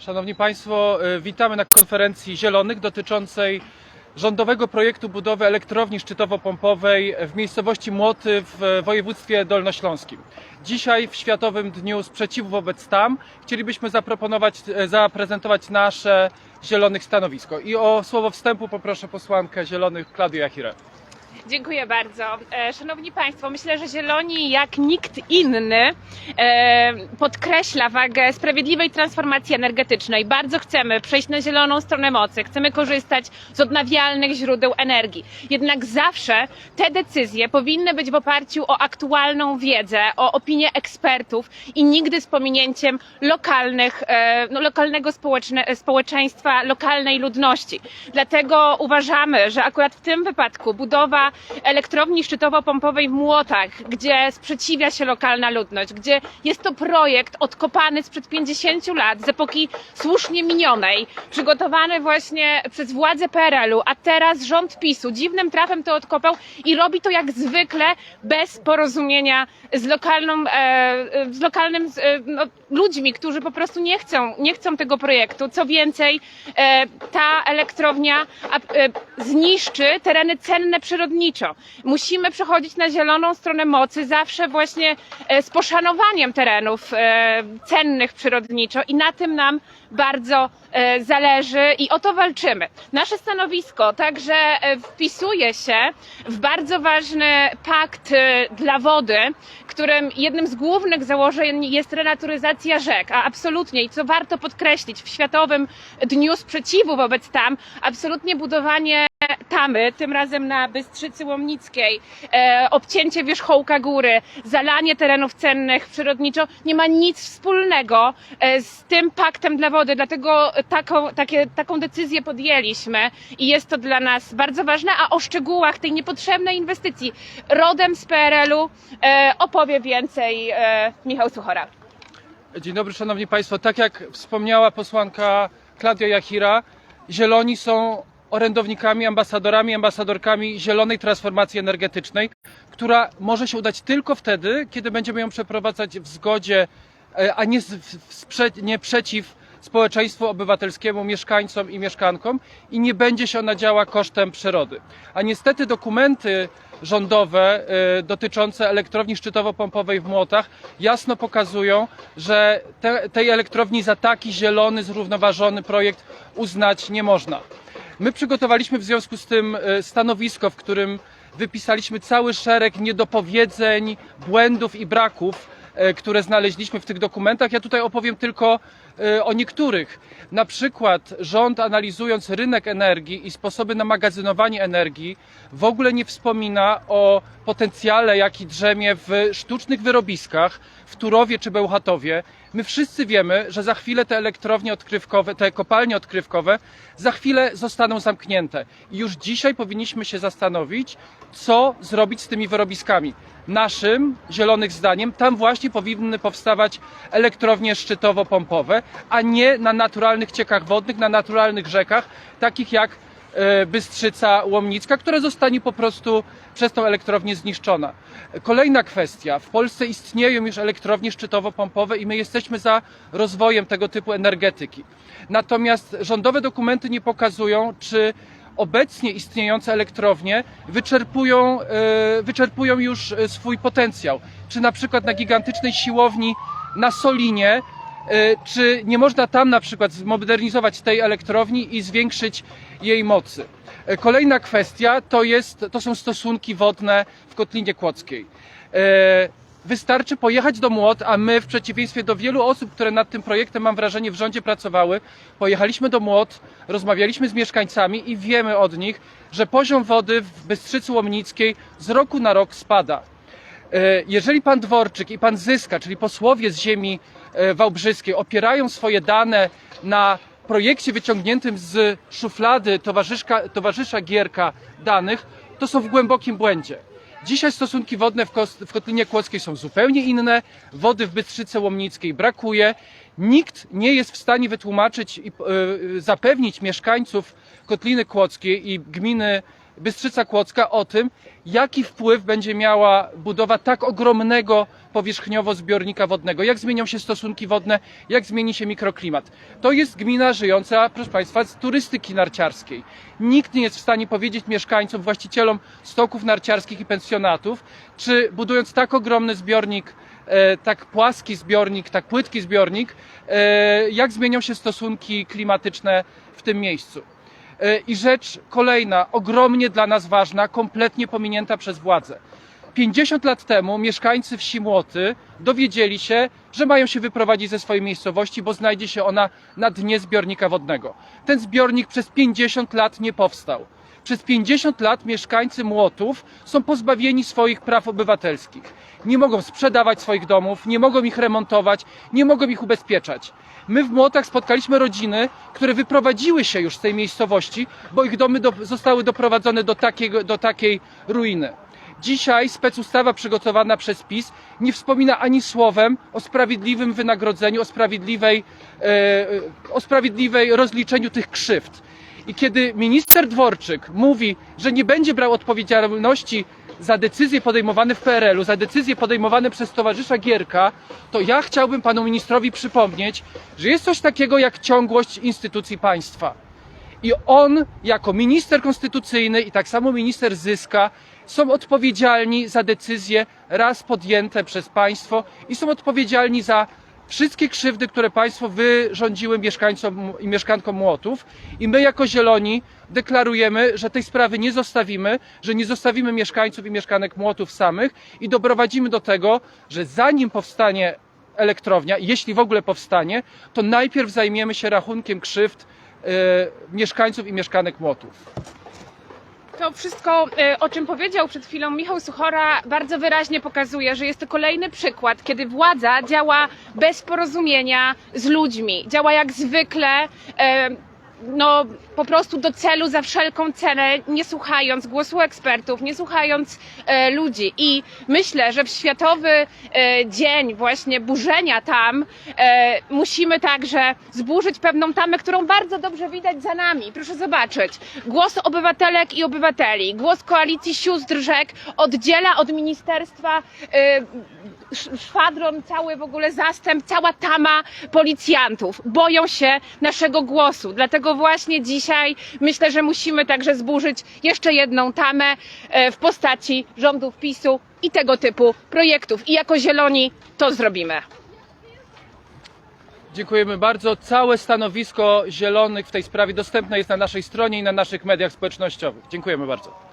Szanowni Państwo, y, witamy na konferencji Zielonych dotyczącej rządowego projektu budowy elektrowni szczytowo-pompowej w miejscowości Młoty w województwie dolnośląskim. Dzisiaj w Światowym Dniu Sprzeciwu wobec TAM chcielibyśmy zaproponować, e, zaprezentować nasze Zielonych stanowisko. I o słowo wstępu poproszę posłankę Zielonych Klaudię Jachirę. Dziękuję bardzo. E, Szanowni Państwo, myślę, że Zieloni jak nikt inny e, podkreśla wagę sprawiedliwej transformacji energetycznej. Bardzo chcemy przejść na zieloną stronę mocy, chcemy korzystać z odnawialnych źródeł energii. Jednak zawsze te decyzje powinny być w oparciu o aktualną wiedzę, o opinię ekspertów i nigdy z pominięciem lokalnych, e, no, lokalnego społeczeństwa, lokalnej ludności. Dlatego uważamy, że akurat w tym wypadku budowa elektrowni szczytowo-pompowej w Młotach, gdzie sprzeciwia się lokalna ludność, gdzie jest to projekt odkopany sprzed 50 lat, z epoki słusznie minionej, przygotowany właśnie przez władze PRL-u, a teraz rząd PiSu dziwnym trafem to odkopał i robi to jak zwykle bez porozumienia z lokalną, e, z lokalnym e, no, ludźmi, którzy po prostu nie chcą, nie chcą tego projektu. Co więcej, e, ta elektrownia zniszczy tereny cenne przyrodniczo. Musimy przechodzić na zieloną stronę mocy zawsze właśnie e, z poszanowaniem terenów e, cennych przyrodniczo i na tym nam bardzo e, zależy i o to walczymy. Nasze stanowisko także wpisuje się w bardzo ważny pakt dla wody, którym jednym z głównych założeń jest renaturyzacja rzek, a absolutnie i co warto podkreślić w Światowym Dniu Sprzeciwu wobec tam, absolutnie budowanie tamy, tym razem na Bystrzycy Łomnickiej, e, obcięcie wierzchołka góry, zalanie terenów cennych przyrodniczo nie ma nic wspólnego e, z tym paktem dla wody, dlatego taką, takie, taką decyzję podjęliśmy i jest to dla nas bardzo ważne, a o szczegółach tej niepotrzebnej inwestycji rodem z PRL-u e, opowie więcej e, Michał Suchora. Dzień dobry, Szanowni Państwo. Tak jak wspomniała posłanka Klaudia Jachira, Zieloni są orędownikami, ambasadorami, ambasadorkami zielonej transformacji energetycznej, która może się udać tylko wtedy, kiedy będziemy ją przeprowadzać w zgodzie, e, a nie, nie przeciw społeczeństwu obywatelskiemu, mieszkańcom i mieszkankom i nie będzie się ona działa kosztem przyrody. A niestety dokumenty rządowe e, dotyczące elektrowni szczytowo-pompowej w Młotach jasno pokazują, że te, tej elektrowni za taki zielony, zrównoważony projekt uznać nie można. My przygotowaliśmy w związku z tym e, stanowisko, w którym wypisaliśmy cały szereg niedopowiedzeń, błędów i braków, e, które znaleźliśmy w tych dokumentach. Ja tutaj opowiem tylko e, o niektórych. Na przykład rząd analizując rynek energii i sposoby na magazynowanie energii w ogóle nie wspomina o potencjale, jaki drzemie w sztucznych wyrobiskach w Turowie czy Bełchatowie. My wszyscy wiemy, że za chwilę te elektrownie odkrywkowe, te kopalnie odkrywkowe za chwilę zostaną zamknięte. I już dzisiaj powinniśmy się zastanowić, co zrobić z tymi wyrobiskami. Naszym, zielonych zdaniem, tam właśnie powinny powstawać elektrownie szczytowo-pompowe, a nie na naturalnych ciekach wodnych, na naturalnych rzekach, takich jak Bystrzyca Łomnicka, która zostanie po prostu przez tą elektrownię zniszczona. Kolejna kwestia. W Polsce istnieją już elektrownie szczytowo-pompowe i my jesteśmy za rozwojem tego typu energetyki. Natomiast rządowe dokumenty nie pokazują, czy obecnie istniejące elektrownie wyczerpują, e, wyczerpują już e, swój potencjał. Czy na przykład na gigantycznej siłowni na Solinie E, czy nie można tam na przykład zmodernizować tej elektrowni i zwiększyć jej mocy. E, Kolejna kwestia to, jest, to są stosunki wodne w Kotlinie Kłodzkiej. E, Wystarczy pojechać do Młot, a my w przeciwieństwie do wielu osób, które nad tym projektem, mam wrażenie, w rządzie pracowały, pojechaliśmy do Młot, rozmawialiśmy z mieszkańcami i wiemy od nich, że poziom wody w Bystrzycy Łomnickiej z roku na rok spada. E, Jeżeli pan Dworczyk i pan Zyska, czyli posłowie z ziemi e, wałbrzyskiej, opierają swoje dane na projekcie wyciągniętym z szuflady towarzysza Gierka danych, to są w głębokim błędzie. Dzisiaj stosunki wodne w Kotlinie Kłodzkiej są zupełnie inne, wody w Bystrzyce Łomnickiej brakuje. Nikt nie jest w stanie wytłumaczyć i e, zapewnić mieszkańców Kotliny Kłodzkiej i gminy Bystrzyca Kłodzka o tym, jaki wpływ będzie miała budowa tak ogromnego powierzchniowo zbiornika wodnego, jak zmienią się stosunki wodne, jak zmieni się mikroklimat. To jest gmina żyjąca, proszę Państwa, z turystyki narciarskiej. Nikt nie jest w stanie powiedzieć mieszkańcom, właścicielom stoków narciarskich i pensjonatów, czy budując tak ogromny zbiornik, e, tak płaski zbiornik, tak płytki zbiornik, e, jak zmienią się stosunki klimatyczne w tym miejscu. E, I rzecz kolejna, ogromnie dla nas ważna, kompletnie pominięta przez władze. 50 lat temu mieszkańcy wsi Młoty dowiedzieli się, że mają się wyprowadzić ze swojej miejscowości, bo znajdzie się ona na dnie zbiornika wodnego. Ten zbiornik przez 50 lat nie powstał. Przez 50 lat mieszkańcy Młotów są pozbawieni swoich praw obywatelskich. Nie mogą sprzedawać swoich domów, nie mogą ich remontować, nie mogą ich ubezpieczać. My w Młotach spotkaliśmy rodziny, które wyprowadziły się już z tej miejscowości, bo ich domy do, zostały doprowadzone do, takiego, do takiej ruiny. Dzisiaj specustawa przygotowana przez PiS nie wspomina ani słowem o sprawiedliwym wynagrodzeniu, o sprawiedliwej, e, o sprawiedliwej rozliczeniu tych krzywd. I kiedy minister Dworczyk mówi, że nie będzie brał odpowiedzialności za decyzje podejmowane w PRL-u, za decyzje podejmowane przez towarzysza Gierka, to ja chciałbym panu ministrowi przypomnieć, że jest coś takiego jak ciągłość instytucji państwa. I on, jako minister konstytucyjny i tak samo minister Zyska, są odpowiedzialni za decyzje raz podjęte przez państwo i są odpowiedzialni za wszystkie krzywdy, które państwo wyrządziły mieszkańcom i mieszkankom Młotów. I my, jako Zieloni, deklarujemy, że tej sprawy nie zostawimy, że nie zostawimy mieszkańców i mieszkanek Młotów samych i doprowadzimy do tego, że zanim powstanie elektrownia, jeśli w ogóle powstanie, to najpierw zajmiemy się rachunkiem krzywd e, mieszkańców i mieszkanek Młotów. To wszystko, e, o czym powiedział przed chwilą Michał Suchora, bardzo wyraźnie pokazuje, że jest to kolejny przykład, kiedy władza działa bez porozumienia z ludźmi. Działa jak zwykle. e, No, po prostu do celu za wszelką cenę, nie słuchając głosu ekspertów, nie słuchając e, ludzi. I myślę, że w Światowy e, Dzień właśnie burzenia tam e, musimy także zburzyć pewną tamę, którą bardzo dobrze widać za nami. Proszę zobaczyć. Głos obywatelek i obywateli, głos koalicji sióstr rzek oddziela od ministerstwa e, sz- szwadron, cały w ogóle zastęp, cała tama policjantów. Boją się naszego głosu. Dlatego właśnie dzisiaj myślę, że musimy także zburzyć jeszcze jedną tamę e, w postaci rządów PiSu i tego typu projektów. I jako zieloni to zrobimy. Dziękujemy bardzo. Całe stanowisko Zielonych w tej sprawie dostępne jest na naszej stronie i na naszych mediach społecznościowych. Dziękujemy bardzo.